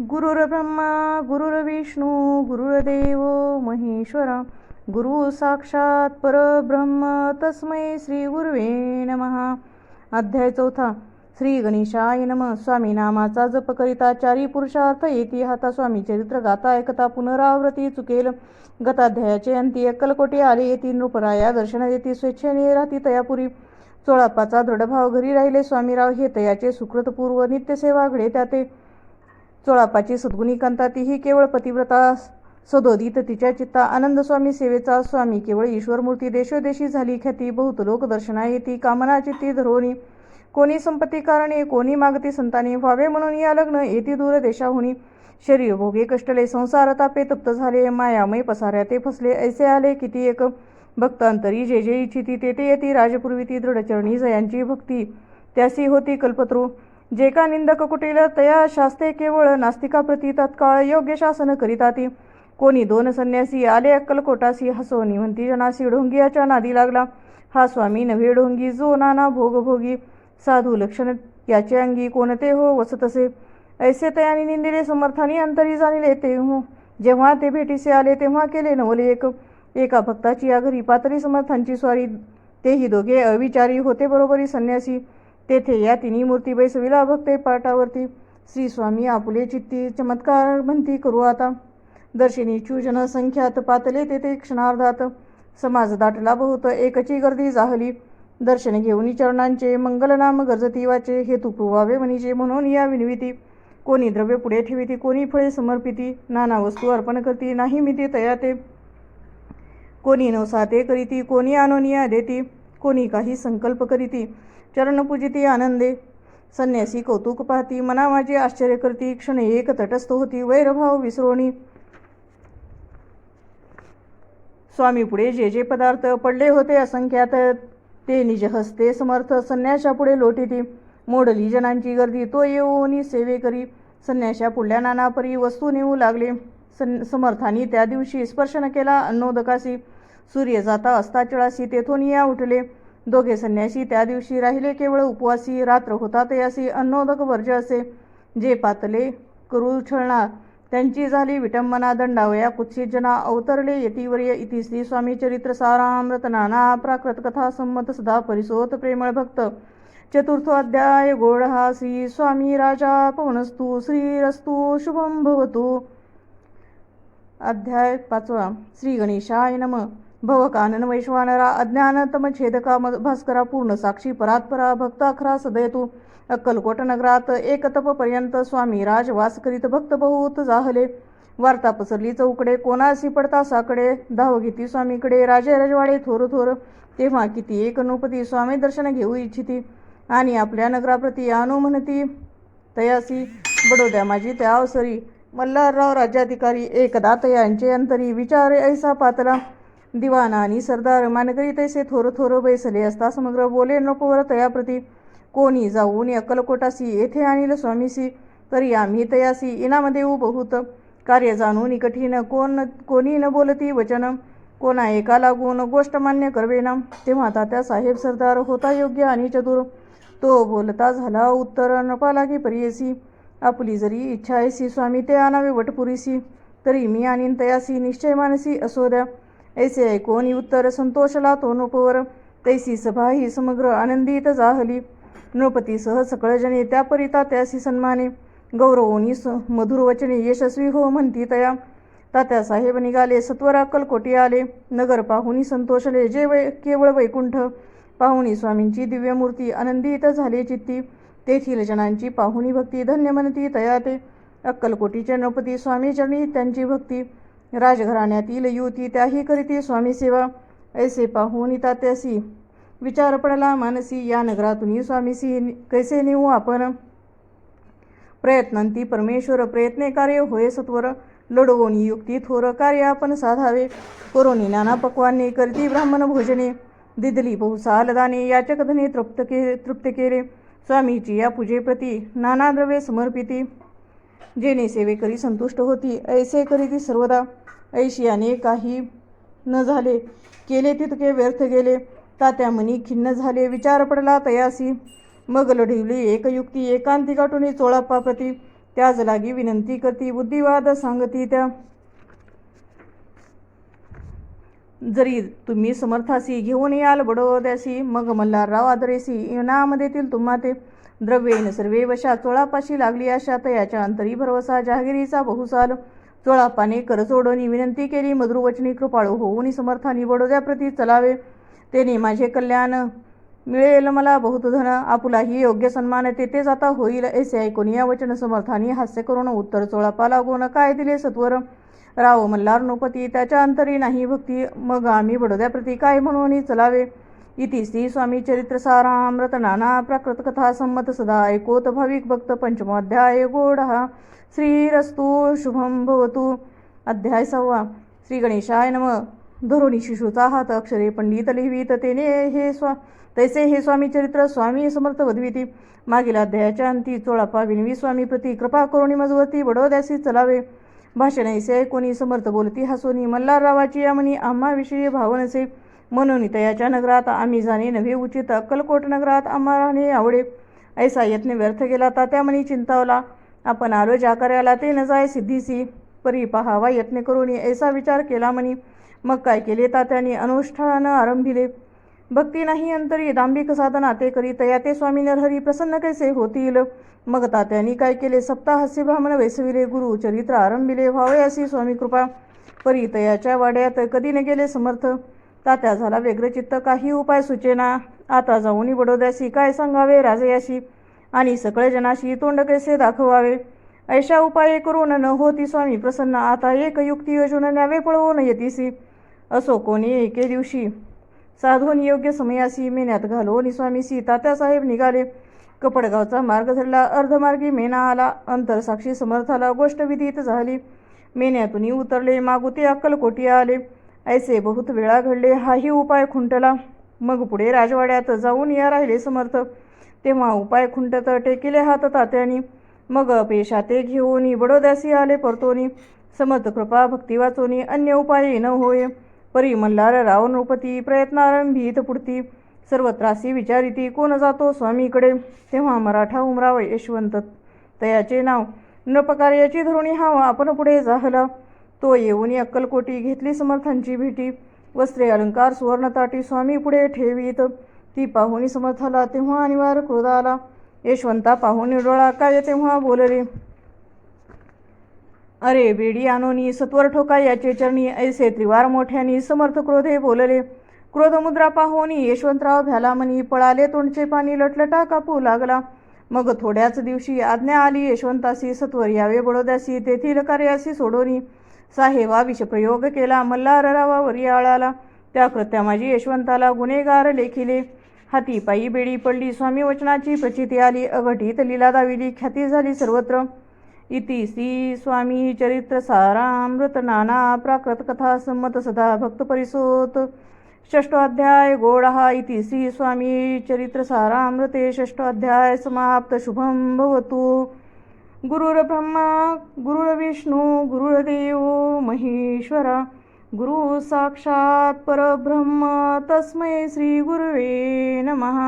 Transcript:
गुरुर्ब्रह्मा गुरुर्विष्णू गुरुर्देव महेश्वर. गुरु साक्षात परब्रह्म तस्मै श्री गुरुवे नमः. अध्याय चौथा. श्री गणेशाय नम. स्वामी नामाचा जप करिता चारी पुरुषार्थ येती हाता स्वामी चरित्र गाता ऐकता पुनरावृत्ती चुकेल. गताध्यायाचे अंती अक्कलकोटे आले येती नृपराया दर्शन देती स्वेच्छेने राहती तयापुरी. चोळाप्पाचा दृढभाव घरी राहिले स्वामीराव हे तयाचे सुकृतपूर्व नित्यसेवा घडे त्याते. चोळापाची सद्गुणी कांता तीही केवळ पतिव्रता सदोदित तिच्या चित्ता आनंदस्वामी सेवेचा स्वामी. केवळ ईश्वरमूर्ती देशोदेशी झाली ख्याती बहुत लोक दर्शना येती कामना चित्ती धरोनी कोणी संपत्ती कारणे कोणी मागती संताने व्हावे म्हणून या लग्न येती दूर देशाहुनी. शरीर भोगे कष्टले संसार तापे तप्त झाले मायामय पसाऱ्या ते फसले ऐसे आले किती एक भक्त अंतरी जे जे इच्छिती ते ते येती. राजपूर्वी ती दृढचरणी जयांची भक्ती त्यासी होती कल्पत्रू. जे का निंदक कुटील तया शास्ते केवळ नास्तिकाप्रती तत्काळ योग्य शासन करीताती. कोणी दोन संन्यासी आले अक्कलकोटासी हसो म्हणती जनासी ढोंगियाच्या नादी लागला. हा स्वामी नव्हे ढोंगी जो नाना भोगभोगी साधू लक्षण याचे अंगी कोणते हो वसतसे? ऐसे तयानी निंदिले समर्थानी अंतरी जाणिले ते हो. जेव्हा ते भेटीसे आले तेव्हा केले नवले एक एका भक्ताची या घरी पातळी समर्थांची स्वारी. तेही दोघे अविचारी होते बरोबरी संन्यासी. तेथे या तिन्ही मूर्ती बैसविला भक्ते पाटावरती श्री स्वामी आपुले चित्ती चमत्कार म्हणती करू आता. दर्शिनी चूजन संख्यात पातले तेथे क्षणार्धात समाज दाटला बहुत एकची गर्दी जाहली. दर्शन घेऊन चरणांचे मंगलनाम गरजती वाचे हेतू पुरवावे म्हणीचे म्हणून या विनविती. कोणी द्रव्य पुढे ठेविती कोणी फळे समर्पिती. नाना वस्तू अर्पण करती नाही मी ते ते. कोणी नवसाते करीती कोणी आनोनिया देती. कोणी काही संकल्प करीती चरणपूजिती आनंदे. संन्यासी कौतुक पाहती मना माझी आश्चर्य करती क्षण एक तटस्थ होती वैरभाव विसरोणी स्वामी पुढे जे जे पदार्थ पडले होते असंख्यात ते निज हस्ते समर्थ संन्याशा पुढे लोटीती. मोडली जनांची गर्दी तो येऊनी सेवे करी. संन्याशा पुढल्या नानापरी वस्तू नेऊ लागले. सं समर्थानी त्या दिवशी स्पर्श न केला अन्नोदकासी. सूर्य जाता अस्ताचळाशी तेथून या उठले. दोघे संन्यासी त्या दिवशी राहिले केवळ उपवासी रात्र होता तयासी अन्नोदक वर्ज असे. जे पातले करू छळणार त्यांची झाली विटंबना दंडावया कुत्सित जना अवतरले यतीवर्य इति श्री स्वामी चरित्र सारामृत नाना प्राकृत कथा संमत सदा परिसोत प्रेमळ भक्त. चतुर्थ अध्याय गोड हा श्री स्वामी राजा पवनस्तु श्रीरस्तु शुभम भवतु. अध्याय पाचवा श्री गणेशाय नम. भवकानन वैश्वानरा अज्ञानतम छेदका म- भास्करा पूर्ण साक्षी परात्परा भक्ताखरा सदयतु अक्कलकोट नगरात एकतपपर्यंत पर्यंत स्वामी राज वास करीत भक्त बहुत जाहले। वार्ता पसरली चौकडे कोणासी पडता साकडे धाव घेती स्वामीकडे राजे रजवाडे थोर थोर तेव्हा किती एक नृपती स्वामी दर्शन घेऊ इच्छिती। आणि आपल्या नगराप्रती आणू म्हणती तयासी बडोद्या माझी त्या अवसरी मल्हारराव राज्याधिकारी एकदा तयांचे अंतरी विचारे ऐसा पातला दिवाना आणि सरदार मानकरी तैसे थोर थोर बैसले असता समग्र बोले नकोवर तयाप्रती कोणी जाऊन अक्कलकोटासी येथे आणील स्वामीसी तरी आम्ही तयासी इनामध्ये देऊ कार्य जाणून कठीण कोण कोणी न बोलती वचन कोणा एका लागून गोष्ट मान्य करवेना. तेव्हा तात्या साहेब सरदार होता योग्य आणि चतुर. तो बोलता झाला उत्तर नपा लागे परियसी. आपली जरी इच्छा ऐसी स्वामी ते आणावे वटपुरीसी तरी मी आणि तयासी निश्चय मानसी असो द्या. ऐसे ऐकून उत्तर संतोषला तो नृपवर तैसी सभा ही समग्र आनंदित जाहली. नृपतीसह सकळजने त्यापरिता त्यासी सन्माने. गौरवोनी स मधुर वचने यशस्वी हो म्हणती तया. तात्यासाहेब निघाले सत्वर अक्कलकोटी आले. नगर पाहुनी संतोषले जे वै केवळ वैकुंठ. पाहुणी स्वामींची दिव्यमूर्ती आनंदित झाले चित्ती. तेथील जनांची पाहुणी भक्ती धन्य म्हणती तया ते. अक्कलकोटीचे नृपती स्वामीचरणी त्यांची भक्ती. राजघराण्यातील युती त्याही करीती स्वामी सेवा. ऐसे पाहून तात्यासी विचार पडला मानसी. या नगरातून स्वामीसी कैसे नेऊ आपण? प्रयत्नांती परमेश्वर प्रयत्ने कार्य होय सत्वर. लढवून युक्ती थोर कार्य आपण साधावे. करोनी नाना पक्वांनी करती ब्राह्मण भोजने. दिदली बहुसालदाने याचकधने तृप्त के तृप्त केले स्वामीची या पूजेप्रती नाना द्रव्ये समर्पिती. जेणे सेवेकरी संतुष्ट होती. ऐसे करीती सर्वदा ऐशियाने काही न झाले. केले तितके व्यर्थ गेले. तात्या मनी खिन्न झाले. विचार पडला तयासी. मग लढिवली एक युक्ती. एकांती गाठुनी चोळाप्पाप्रती त्याच लागी विनंती करती. बुद्धिवाद सांगती त्या जरी तुम्ही समर्थासी घेऊन याल बडोद्यासी मग मल्हारराव आदरेसी इनाम देतील तुम्हा ते. द्रव्येन सर्वे वशा चोळापाशी लागली आशा तयाच्या अंतरी भरवसा जहागिरीचा बहुसाल. चोळापाने करचोडणी विनंती केली मधुरवचनी कृपाळू होऊन समर्थानी बडोद्याप्रती चलावे. तेने माझे कल्याण मिळेल मला बहुत धन आपुलाही योग्य सन्मान तेथेच आता होईल ऐसे ऐकून या वचन समर्थानी हास्य करून उत्तर चोळापा लागून काय दिले सत्वर? राव मल्हार नृपती त्याच्या अंतरी नाही भक्ती. मग आम्ही बडोद्याप्रती काय म्हणून चलावे इति श्री स्वामी चरित्र सारामृत नाना प्राकृत कथा संमत सदा. ऐकोत भाविक भक्त पंचमोध्याय गोडहा श्रीरस्तु शुभम भवतु. अध्याय सव्वा. श्री गणेशाय नम. धरुणी शिशूचा हात अक्षरे पंडित लिहिवीत तेने. हे स्वा तैसे हे स्वामी चरित्र स्वामी समर्थ वधविती मागील अध्यायाच्या अंती चोळापा विनवी स्वामी प्रती कृपा करुणी मजवती. बडोद्यासी चलावे भाषण ऐसे कोणी समर्थ बोलती हसोनी मल्हाररावाची यामनी आम्हाविषयी भावनसे म्हणून तयाच्या नगरात आम्ही जाणे नव्हे उचित. अक्कलकोट नगरात आम्हा राहणे आवडे. ऐसा यत्न व्यर्थ गेला तात्यामनी चिंतावला. आपण आलो ज्या कार्याला ते न जाय सिद्धीसी परी पहावा यत्न करून. ऐसा विचार केला म्हणी मग काय केले? तात्याने अनुष्ठानं आरंभिले. भक्ती नाही अंतरी दांभिक साधना ते करीत या ते स्वामी नरहरी प्रसन्न कैसे होतील? मग तात्यांनी काय केले? सप्ताहस्य ब्राह्मण वैसविले गुरु चरित्र आरंभिले व्हावे अशी स्वामी कृपा. परी तयाच्या वाड्यात कधी न गेले समर्थ. तात्या झाला व्यग्रचित्त काही उपाय सुचेना. आता जाऊन बडोद्याशी काय सांगावे राजयाशी? आणि सकळे जनाशी तोंड कैसे दाखवावे? ऐशा उपाय करून न होती स्वामी प्रसन्न. आता एक युक्ती योजून न्यावे पळवून येतीसी. असो कोणी एके दिवशी साधून योग्य समयासी मेन्यात घालून स्वामी स्वामीसी तात्यासाहेब निघाले. कपडगावचा मार्ग धरला. अर्धमार्गी मेना आला. अंतरसाक्षी समर्थाला गोष्ट विधित झाली. मेन्यातूनही उतरले. मागुते अक्कलकोटी आले. ऐसे बहुत वेळा घडले. हाही उपाय खुंटला. मग पुढे राजवाड्यात जाऊन या राहिले समर्थ. तेव्हा उपाय खुंटत टेकिले हात तात्यानी. मग पेशा ते घेऊन बडोद्यासी आले परतोनी. समर्थ कृपा भक्ती वाचोनी. अन्य उपाय न होय. परी मल्हार रावण नृपती प्रयत्नारंभीत पुढती. सर्व त्रासी विचारिती कोण जातो स्वामीकडे? तेव्हा मराठा उमराव यशवंत तयाचे नाव नृपकार्याची धरुणी हाव आपण पुढे जाहला. तो येऊन अक्कलकोटी घेतली समर्थांची भेटी. वस्त्रे अलंकार सुवर्णताटी स्वामी पुढे ठेवीत. ती पाहुणी समर्थाला तेव्हा अनिवार्य क्रोध आला. यशवंता पाहुणी डोळा काय तेव्हा बोलले? अरे बेडी आनोनी सत्वर ठोका याचे चरणी ऐसे त्रिवार मोठ्यानी समर्थ क्रोधे बोलले. क्रोधमुद्रा पाहोनी यशवंतराव भ्यालामनी पळाले तोंडचे पाणी लटलटा कापू लागला. मग थोड्याच दिवशी आज्ञा आली यशवंतासी सत्वर यावे बडोद्यासी तेथील कार्यासी सोडोनी. साहेबा विषप्रयोग केला मल्हाररावावर आळाला. त्या कृत्या माझी यशवंताला गुन्हेगार लेखिले. हाती पायी बेडी पडली स्वामी वचनाची प्रचिती आली अघटित लीला दाविली ख्याती झाली सर्वत्र. इति श्री स्वामी चरित्र सारामृत नाना प्राकृत कथा संमत सदा भक्त परिसोत। षष्ठोध्याय गोडहा इति श्री स्वामी चरित्र सारामृते षष्ठोध्याय समाप्त शुभम भवतु। गुरुर्ब्रह्मा गुरुर्विष्णु गुरुर्देव महेश्वर गुरु साक्षात परब्रह्म तस्मै श्री गुरुवे नमः।